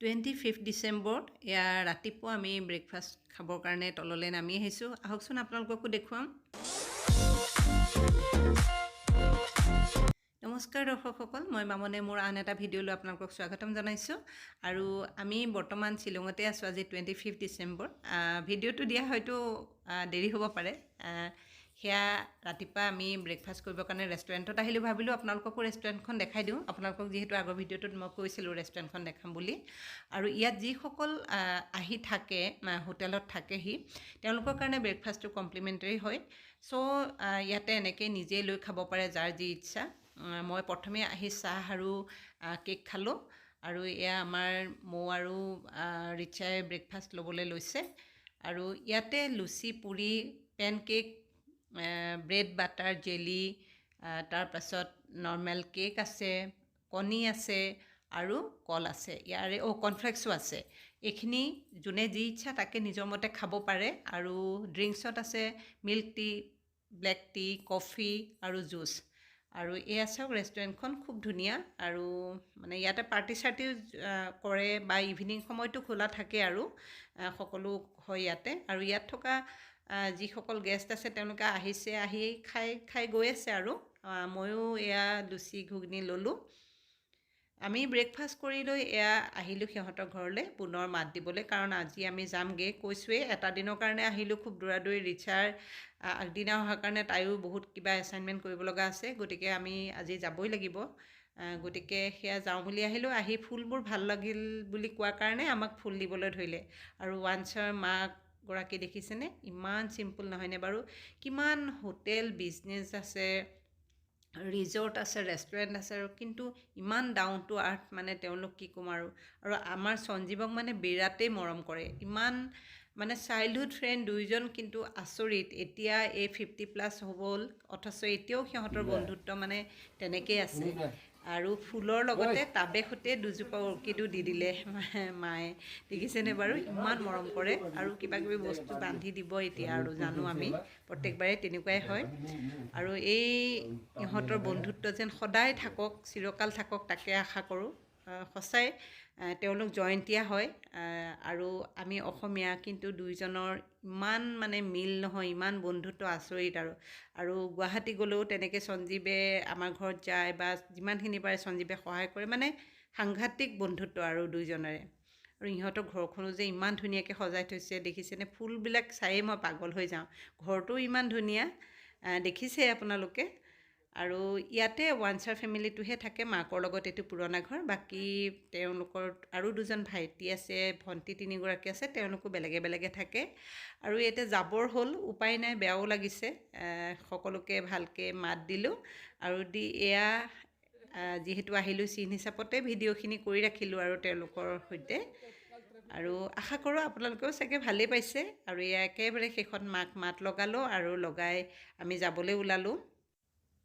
Twenty fifth ডিচেম্বৰত এয়া ৰাতিপুৱা আমি ব্ৰেকফাষ্ট খাবৰ কাৰণে তললৈ নামি আহিছোঁ। আহকচোন আপোনালোককো দেখুৱাম। নমস্কাৰ দৰ্শকসকল মই মামনে মোৰ আন এটা ভিডিঅ'লৈ আপোনালোকক স্বাগতম জনাইছোঁ। আৰু আমি বৰ্তমান শ্বিলঙতে আছোঁ আজি টুৱেণ্টি ফিফ্থ ডিচেম্বৰ ভিডিঅ'টো দিয়া হয়তো দেৰি হ'ব পাৰে। সেয়া ৰাতিপুৱা আমি ব্ৰেকফাষ্ট কৰিবৰ কাৰণে ৰেষ্টুৰেণ্টত আহিলোঁ। ভাবিলোঁ আপোনালোককো ৰেষ্টুৰেণ্টখন দেখাই দিওঁ। আপোনালোকক যিহেতু আগৰ ভিডিঅ'টোত মই কৈছিলোঁ ৰেষ্টুৰেণ্টখন দেখাম বুলি। আৰু ইয়াত যিসকল আহ, থাকে হোটেলত থাকেহি তেওঁলোকৰ কাৰণে ব্ৰেকফাষ্টটো কমপ্লিমেণ্টাৰী হয়। চ' ইয়াতে এনেকৈ নিজেই লৈ খাব পাৰে যাৰ যি ইচ্ছা। মই প্ৰথমে আহি চাহ আৰু কেক খালোঁ। আৰু এয়া আমাৰ মৌ আৰু ৰিচাই ব্ৰেকফাষ্ট ল'বলৈ লৈছে। আৰু ইয়াতে luchi puri pancake bread butter jelly তাৰপাছত নৰ্মেল কেক আছে কণী আছে আৰু কল আছে। ইয়াৰে অ' কৰ্ণফ্লেক্সো আছে। এইখিনি যোনে যি ইচ্ছা তাকে নিজৰ মতে খাব পাৰে আৰু ড্ৰিংকছত আছে milk tea black tea coffee আৰু জুচ আৰু এয়া চাওক ৰেষ্টুৰেণ্টখন খুব ধুনীয়া আৰু মানে ইয়াতে পাৰ্টি চাৰ্টিও কৰে বা ইভিনিং সময়তো খোলা থাকে আৰু সকলো হয় ইয়াতে। আৰু ইয়াত থকা যিসকল গেষ্ট আছে তেওঁলোকে আহিছে আহি খাই খাই গৈ আছে আৰু। ময়ো এয়া লুচি ঘুগনি ল'লোঁ। আমি ব্ৰেকফাষ্ট কৰি লৈ এয়া আহিলোঁ সিহঁতৰ ঘৰলৈ পুনৰ মাত দিবলৈ কাৰণ আজি আমি যামগৈ। কৈছোঁৱেই এটা দিনৰ কাৰণে আহিলোঁ খুব দৌৰা দৌৰি ৰিচাৰ আগদিনা অহাৰ কাৰণে তাইও বহুত কিবা এছাইনমেণ্ট কৰিব লগা আছে গতিকে আমি আজি যাবই লাগিব। গতিকে সেয়া যাওঁ বুলি আহিলোঁ আহি ফুলবোৰ ভাল লাগিল বুলি কোৱাৰ কাৰণে আমাক ফুল দিবলৈ ধৰিলে। আৰু ৱান্সৰ মাকগৰাকী দেখিছেনে? ইমান চিম্পুল নহয়নে বাৰু? কিমান হোটেল বিজনেছ আছে ৰিজৰ্ট আছে ৰেষ্টুৰেণ্ট আছে আৰু কিন্তু ইমান ডাউন টু আৰ্থ মানে তেওঁলোক কি ক'ম আৰু? আৰু আমাৰ সঞ্জীৱক মানে বিৰাটেই মৰম কৰে। ইমান মানে চাইল্ডহুড ফ্ৰেণ্ড দুয়োজন কিন্তু আচৰিত। এতিয়া এই ফিফটি প্লাছ হ'ল অথচ এতিয়াও সিহঁতৰ বন্ধুত্ব মানে তেনেকেই আছে। আৰু ফুলৰ লগতে টাবে সৈতে দুজোপা অৰ্কিডো দি দিলে মায়ে। দেখিছেনে বাৰু? ইমান মৰম কৰে আৰু কিবা কিবি বস্তু বান্ধি দিব এতিয়া আৰু জানো আমি। প্ৰত্যেকবাৰে তেনেকুৱাই হয়। আৰু এই ইহঁতৰ বন্ধুত্ব যেন সদায় থাকক চিৰকাল থাকক তাকে আশা কৰোঁ। সঁচাই তেওঁলোক জয়ন্তীয়া হয়। আৰু আমি অসমীয়া কিন্তু দুইজনৰ ইমান মানে মিল নহয় ইমান বন্ধুত্ব আচৰিত আৰু আৰু গুৱাহাটী গ'লেও তেনেকৈ সঞ্জীৱে আমাৰ ঘৰত যায় বা যিমানখিনি পাৰে সঞ্জীৱে সহায় কৰে মানে সাংঘাতিক বন্ধুত্ব আৰু দুইজনৰে। আৰু ইহঁতৰ ঘৰখনো যে ইমান ধুনীয়াকৈ সজাই থৈছে দেখিছেনে? ফুলবিলাক চায়েই মই পাগল হৈ যাওঁ। ঘৰটোও ইমান ধুনীয়া দেখিছেই আপোনালোকে। আৰু ইয়াতে ৱানচাৰ ফেমিলিটোহে থাকে মাকৰ লগত এইটো পুৰণা ঘৰ বাকী তেওঁলোকৰ আৰু দুজন ভাইটি আছে ভণ্টি তিনিগৰাকী আছে তেওঁলোকো বেলেগে বেলেগে থাকে। আৰু ইয়াতে যাবৰ হ'ল উপায় নাই বেয়াও লাগিছে সকলোকে ভালকৈ মাত দিলোঁ। আৰু দি এয়া যিহেতু আহিলোঁ চিন হিচাপতে ভিডিঅ'খিনি কৰি ৰাখিলোঁ আৰু তেওঁলোকৰ সৈতে। আৰু আশা কৰোঁ আপোনালোকেও চাগে ভালেই পাইছে। আৰু এয়া একেবাৰে শেষত মাক মাত লগালোঁ আৰু লগাই আমি যাবলৈ ওলালোঁ।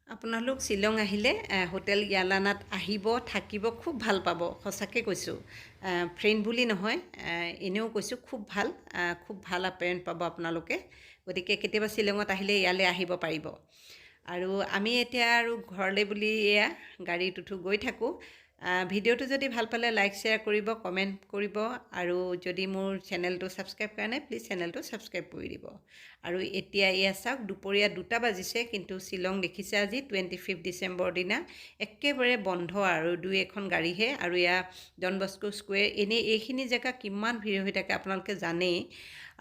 আপোনালোক শ্বিলং আহিলে আহ, হোটেল য়ালানাত আহিব থাকিব খুব ভাল পাব সঁচাকৈ কৈছোঁ। ফ্ৰেণ্ড বুলি নহয় এনেও কৈছোঁ খুব ভাল খুব ভাল আপ্যায়ন পাব আপোনালোকে। গতিকে কেতিয়াবা শ্বিলঙত আহিলে ইয়ালৈ আহিব পাৰিব। আৰু আমি এতিয়া আৰু ঘৰলৈ বুলি এয়া গাড়ীত উঠো গৈ থাকোঁ। ভিডিঅ'টো যদি ভাল পালে লাইক শ্বেয়াৰ কৰিব কমেণ্ট কৰিব আৰু যদি মোৰ চেনেলটো ছাবস্ক্ৰাইব কৰা নাই প্লিজ চেনেলটো ছাবস্ক্ৰাইব কৰি দিব। আৰু এতিয়া এয়া চাওক দুপৰীয়া দুটা বাজিছে কিন্তু শ্বিলং দেখিছে আজি টুৱেণ্টি ফিফ্থ ডিচেম্বৰৰ দিনা। একেবাৰে বন্ধ আৰু দুই এখন গাড়ীহে আৰু এয়া ডন বস্কো স্কুৱেৰ। এনেই এইখিনি জেগা কিমান ভিৰ হৈ থাকে আপোনালোকে জানেই।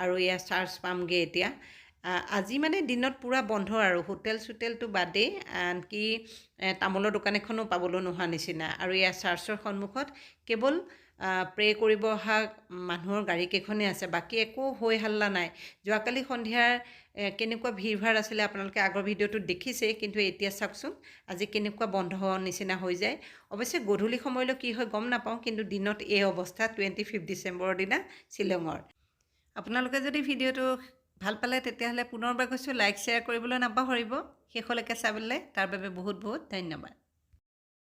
আৰু এয়া চাৰ্চ পামগৈ এতিয়া। আজি মানে দিনত পূৰা বন্ধ আৰু। হোটেল চোটেলটো বাদেই আনকি তামোলৰ দোকান এখনো পাবলৈ নোহোৱা নিচিনা। আৰু এয়া চাৰ্চৰ সন্মুখত কেৱল প্ৰে কৰিব অহা মানুহৰ গাড়ীকেইখনেই আছে। বাকী একো হৈ হাল্লা নাই। যোৱাকালি সন্ধিয়াৰ কেনেকুৱা ভিৰ ভাৰ আছিলে আপোনালোকে আগৰ ভিডিঅ'টোত দেখিছেই। কিন্তু এতিয়া চাওকচোন আজি কেনেকুৱা বন্ধ হোৱাৰ নিচিনা হৈ যায়। অৱশ্যে গধূলি সময়লৈ কি হয় গম নাপাওঁ। কিন্তু দিনত এই অৱস্থা টুৱেণ্টি ফিফ্থ ডিচেম্বৰৰ দিনা শ্বিলঙৰ। আপোনালোকে যদি ভিডিঅ'টো ভাল পালে তেতিয়াহ'লে পুনৰবাৰ কৈছোঁ লাইক শ্বেয়াৰ কৰিবলৈ নাপাহৰিব। শেষলৈকে চাবলৈ তাৰ বাবে বহুত বহুত ধন্যবাদ।